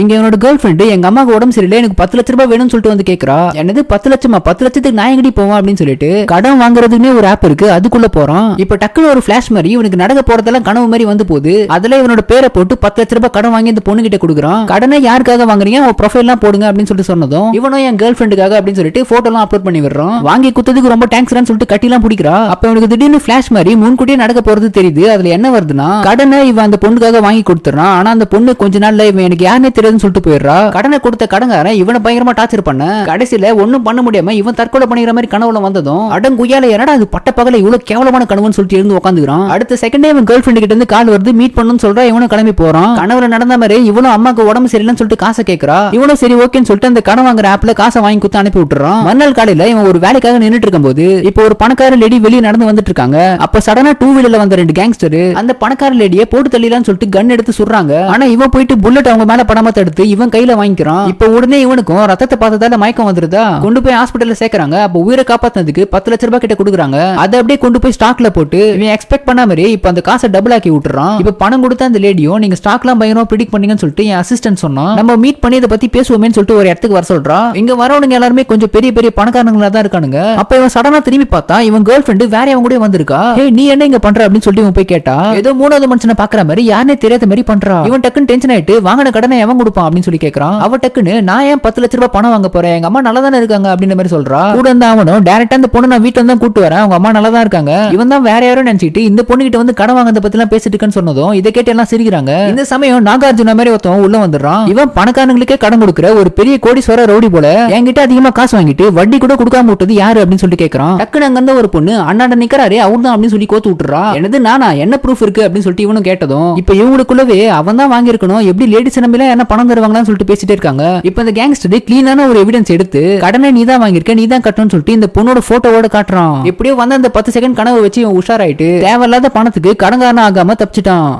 இங்க என்னோட girl friend எங்க அம்மாவுக்கு உடம்பு சரியில்லை எனக்கு பத்து லட்ச ரூபாய் வேணும்னு சொல்லிட்டு வந்து கேக்குறா. என்னது பத்து லட்சமா? பத்து லட்சத்துக்கு நான் எங்கடி போவேன் அப்படின்னு சொல்லிட்டு கடன் வாங்குறதுக்குன்னே ஒரு ஆப் இருக்கு அதுக்குள்ள போறான். இப்ப டக்குனு ஒரு ஃபிளாஷ் மாதிரி இவனுக்கு நடக்க போறதெல்லாம் கனவு மாதிரி வந்து போகுது. அதுல இவனோட பேரை போட்டு பத்து லட்ச ரூபாய் கடன் வாங்கி இந்த பொண்ணு கிட்ட கொடுக்குறான். கடனை யாருக்காக வாங்குறீங்க? உங்க ப்ரொஃபைல்லாம் போடுங்க அப்படின்னு சொல்லிட்டு சொன்னதும் இவனும் என் கேர்ள் ஃபிரெண்டுக்காக அப்படின்னு சொல்லிட்டு போட்டோ எல்லாம் அப்லோட் பண்ணி விடுறோம் வாங்கி குத்ததுக்கு ரொம்ப தேங்க்ஸ்னு சொல்லிட்டு கட்டிலாம் பிடிக்கிறா. அப்ப இவனுக்கு திடீர்னு ஃபிளாஷ் மாதிரி முன்கூட்டியே நடக்க போறது தெரியுது. அதுல என்ன வருதுன்னா கடனை இவன் அந்த பொண்ணுக்காக வாங்கி கொடுத்துறான் ஆனா அந்த பொண்ணு கொஞ்ச நாள்ல இவன் எனக்கு யாருன்னே தெரியும் தெரியாதுன்னு சொல்லிட்டு போயிடுறா. கடனை கொடுத்த கடங்காரன் இவனை பயங்கரமா டார்ச்சர் பண்ண. கடைசியில ஒண்ணும் பண்ண முடியாம இவன் தற்கொலை பண்ணிக்கிற மாதிரி கனவுல வந்ததும் அடங்குயால என்னடா அது பட்ட பகல இவ்வளவு கேவலமான கனவுன்னு சொல்லிட்டு இருந்து உட்காந்துக்கிறான் அடுத்த செகண்டே இவன் கேர்ள் ஃபிரெண்ட் கிட்ட இருந்து கால் வருது மீட் பண்ணணும்னு சொல்றா இவனும் கிளம்பி போறான். கனவுல நடந்த மாதிரி இவனும் அம்மாக்கு உடம்பு சரியில்லைன்னு சொல்லிட்டு காசை கேட்கறா இவனும் சரி ஓகேன்னு சொல்லிட்டு அந்த கடன் வாங்குற ஆப்ல காசை வாங்கி கொடுத்து அனுப்பி விட்டுறான். மறுநாள் காலையில இவன் ஒரு வேலைக்காக நின்னுட்டு இருக்கும்போது இப்போ ஒரு பணக்கார லேடி வெளியே நடந்து வந்துட்டு இருக்காங்க. அப்ப சடனா டூ வீலர்ல வந்த ரெண்டு கேங்ஸ்டர் அந்த பணக்கார லேடியை போட்டு தள்ளிலான்னு சொல்லிட்டு கன் எடுத்து சுடுறாங்க. ஆனா இவன் போயிட்டு புல்லட் அவங்க மேல படாம தடுத்து இவன் கையில வாங்கிக்கிறான். இப்ப உடனே இவனுக்கும் ரத்தத்தை பார்த்ததால மயக்கம் வந்துருதா? கொண்டு போய் ஹாஸ்பிட்டல்ல சேர்க்கறாங்க. அப்ப உயிரை காப்பாத்தினதுக்கு பத்து லட்ச ரூபாய் கிட்ட கொடுக்குறாங்க. அதை அப்படியே கொண்டு போய் ஸ்டாக்ல போட்டு இவன் எக்ஸ்பெக்ட் பண்ண மாதிரி இப்ப அந்த காசை டபுள் ஆக்கி விட்டுறான். இப்ப பணம் கொடுத்த அந்த லேடியும் நீங்க ஸ்டாக்லாம் பயங்கரமா பிடிக் பண்ணீங்கன்னு சொல்லிட்டு என் அசிஸ்டன்ட் சொன்னா நம்ம மீட் பண்ணி இதை பத்தி பேசுவோமேன்னு சொல்லிட்டு ஒரு இடத்துக்கு வர சொல்றா. இங்க வரவனுங்க எல்லாருமே கொஞ்சம் பெரிய பெரிய பணக்காரங்களா தான் இருக்கானுங்க. அப்ப இவன் சடனா திரும்பி பார்த்தா இவன் கேர்ள் ஃபிரெண்டு வேற அவன் கூட வந்திருக்கா. நீ என்ன இங்க பண்ற? அப்படின்னு சொல்லிட்டு இவன் போய் கேட்டா ஏதோ மூணாவது மனுஷனை பாக்குற மாதிரி யாருனே தெரியாத மாதிரி பண்றா. இவன் டக்குன்னு டென்ஷன் ஆயிட்டு வாங்கின கடனை எவன் கொடுப்பான் அப்படின்னு சொல்லி கேக்குறான். அவ டக்குன்னு நான் ஏன் பத்து லட்ச ரூபாய் பணம் வாங்க போறேன்? எங்க அம்மா நல்லா தானே இருக்காங்க? அப்படின்ற மாதிரி சொல்றா. கூட இருந்தா அவனும் டேரக்டா அந்த பொண்ணு நான் வீட்டுல தான் கூட்டு வரேன். அவங்க அம்மா நல்லா தான் இருக்காங்க. இவன் தான் வேற யாரும் நினைச்சிட்டு இந்த பொண்ணு கிட்ட வந்து கடன் வாங்குறத பத்தி எல்லாம் பேசிட்டு இருக்கேன்னு சொன்னதும் இதை கேட்டு எல்லாம் சிரிக்கிறாங்க. இந்த சமயம் நாகார்ஜுன மாதிரி ஒருத்தவன் உள்ள வந்துடுறான். இவன் பணக்காரங்களுக்கே கடன் கொடுக்குற ஒரு பெரிய கோடீஸ்வர ரவுடி போல என்கிட்ட அதிகமா காசு வாங்கிட்டு வட்டி கூட கொடுக்காம விட்டது யாரு? அப்படின்னு சொல்லி கேக்குறான். டக்குனு அங்க இருந்த ஒரு பொண்ணு அண்ணாண்ட நிக்கிறாரு அவர் தான் அப்படின்னு சொல்லி கோத்து விட்டுறா. எனது நானா? என்ன ப்ரூஃப் இருக்கு? அப்படின்னு சொல்லிட்டு இவனும் கேட்டதும் இப்ப இவங்களுக்குள்ளவே அவன் தான் வாங்கியிருக்கணும். எப்படி லேடிஸ் நம்பிலாம் என்ன பணம் தருவாங்களான்னு சொல்லிட்டு பேசிட்டே இருக்காங்க. இப்ப இந்த கேங்ஸ்டர் கிளீனான ஒரு எவிடன்ஸ் எடுத்து கடனை நீ தான் வாங்கியிருக்க நீ தான் கட்டணும்னு சொல்லிட்டு இந்த பொண்ணோட போட்டோவோட காட்டுறான். எப்படியோ வந்து அந்த பத்து செகண்ட் கனவு வச்சு உஷாராயிட்டு தேவையில்லாத பணத்துக்கு கடங்காரன ஆகாம தப்பிச்சிட்டான்.